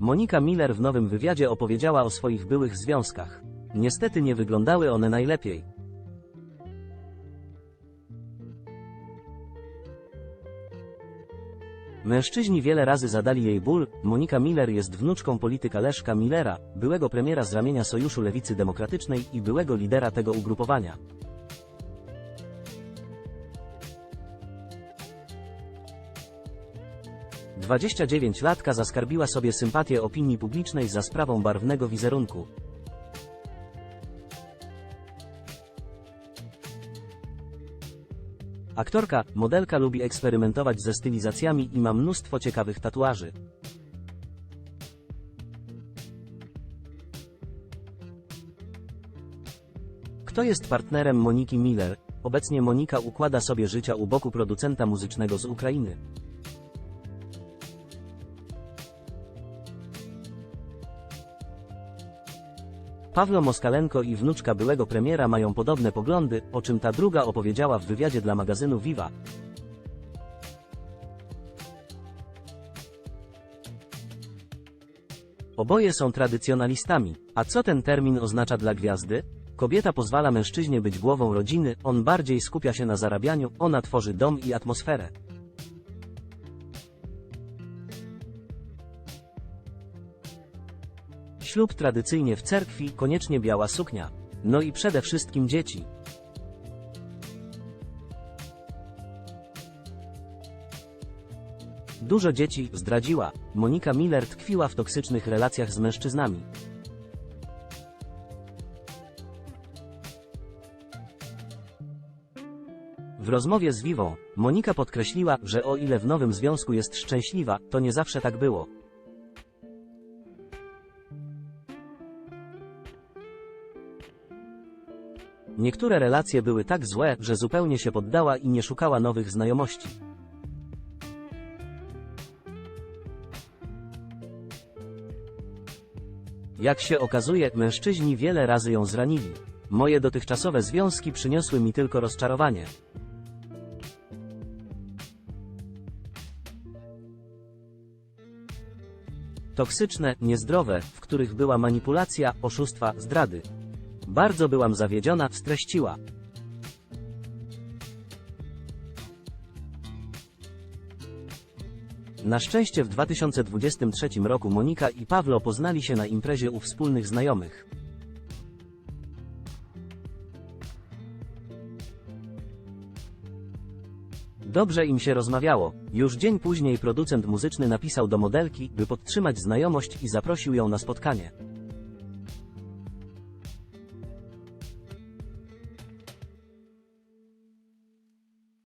Monika Miller w nowym wywiadzie opowiedziała o swoich byłych związkach. Niestety nie wyglądały one najlepiej. Mężczyźni wiele razy zadali jej ból. Monika Miller jest wnuczką polityka Leszka Millera, byłego premiera z ramienia Sojuszu Lewicy Demokratycznej i byłego lidera tego ugrupowania. Dwadzieścia dziewięć latka zaskarbiła sobie sympatię opinii publicznej za sprawą barwnego wizerunku. Aktorka, modelka lubi eksperymentować ze stylizacjami i ma mnóstwo ciekawych tatuaży. Kto jest partnerem Moniki Miller? Obecnie Monika układa sobie życia u boku producenta muzycznego z Ukrainy. Pawlo Moskalenko i wnuczka byłego premiera mają podobne poglądy, o czym ta druga opowiedziała w wywiadzie dla magazynu Viva. Oboje są tradycjonalistami. A co ten termin oznacza dla gwiazdy? Kobieta pozwala mężczyźnie być głową rodziny, on bardziej skupia się na zarabianiu, ona tworzy dom i atmosferę. Ślub tradycyjnie w cerkwi, koniecznie biała suknia. No i przede wszystkim dzieci. Dużo dzieci zdradziła. Monika Miller tkwiła w toksycznych relacjach z mężczyznami. W rozmowie z Vivą, Monika podkreśliła, że o ile w nowym związku jest szczęśliwa, to nie zawsze tak było. Niektóre relacje były tak złe, że zupełnie się poddała i nie szukała nowych znajomości. Jak się okazuje, mężczyźni wiele razy ją zranili. Moje dotychczasowe związki przyniosły mi tylko rozczarowanie. Toksyczne, niezdrowe, w których była manipulacja, oszustwa, zdrady. Bardzo byłam zawiedziona, streściła. Na szczęście w 2023 roku Monika i Pawlo poznali się na imprezie u wspólnych znajomych. Dobrze im się rozmawiało. Już dzień później producent muzyczny napisał do modelki, by podtrzymać znajomość i zaprosił ją na spotkanie.